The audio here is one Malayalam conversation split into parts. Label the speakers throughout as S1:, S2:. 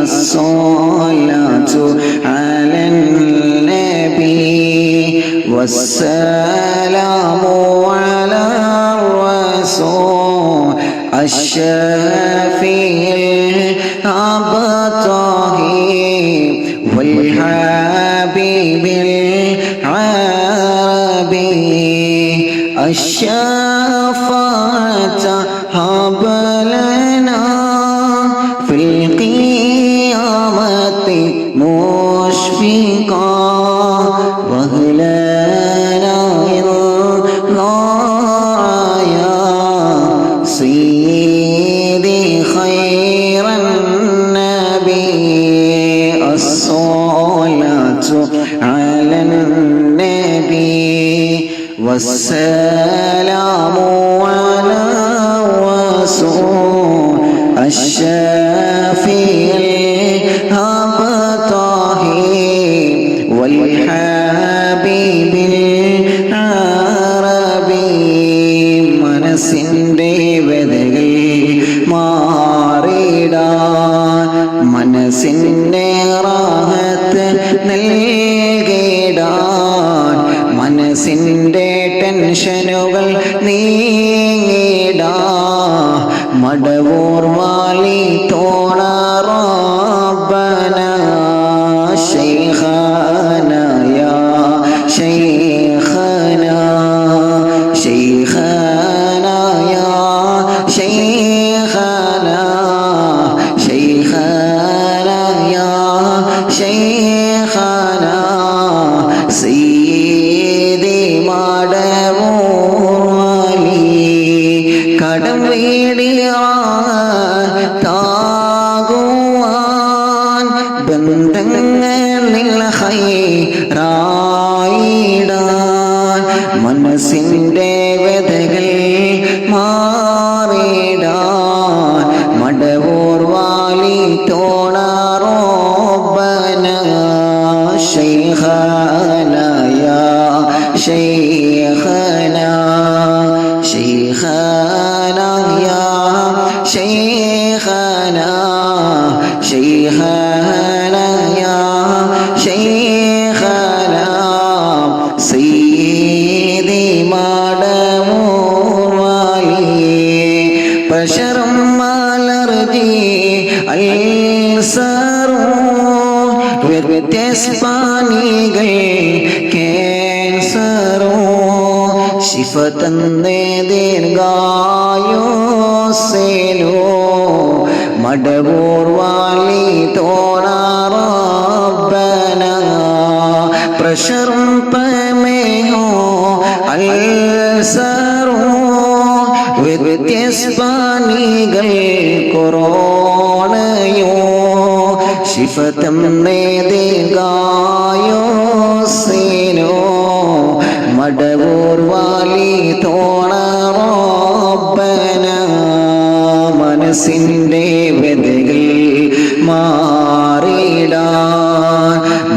S1: الصلاة على النبي والسلام على الرسول الشافي الأبطاهي والحبيب العربي الشفاعة هب القيامة مشفقا الصلاة على النبي والسلام على الرسول الشافي മനസ്സിന്റെ ടെൻഷനുകൾ നീടാ. മടവൂർ വാലി തോണറബന മനസ്സിന്റെ വ്യതകൾ മാറിടാൻ മടവൂർ വാലി തോണാറോബന ശൈഖനയ ശൈഖന ശൈഖനയ ശൈഖന ശൈഖന വ്യത്യസ്പാനികൾ കേസറോ ശിഫ തന്നേ ദീർഘായോ സേലോ മടവൂർ വാലി തോണറബന പ്രഷറും പമേഹോ അൽസറോ വ്യത്യസ്പാനികൾ കൊറോണയോ ശിഫത്തം നേതികായോ സേനോ മടവൂർ വാലി തോണറോബന മനസ്സിന്റെ വെതകൾ മാറിടാൻ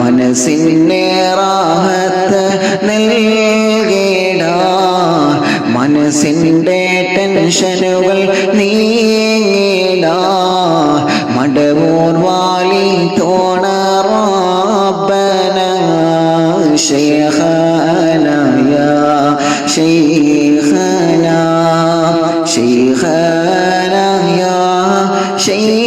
S1: മനസ്സിന്റെ റാഹത്ത് നൽകിടാൻ മനസ്സിന്റെ ടെൻഷനുകൾ നീങ്ങിടാൻ شيخنا يا شيخنا شيخنا يا شيخنا